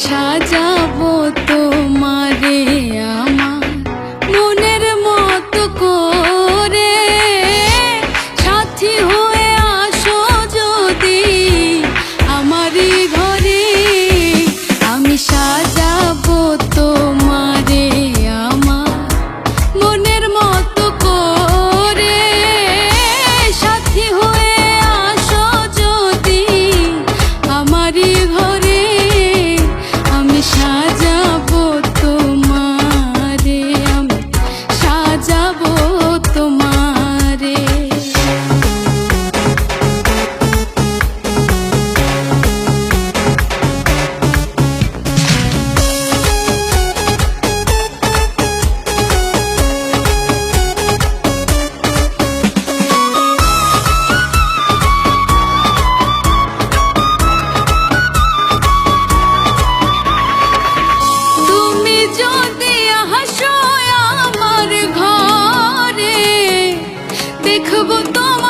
আমি তোমারে। তুমি যদি হাসো দেখব তো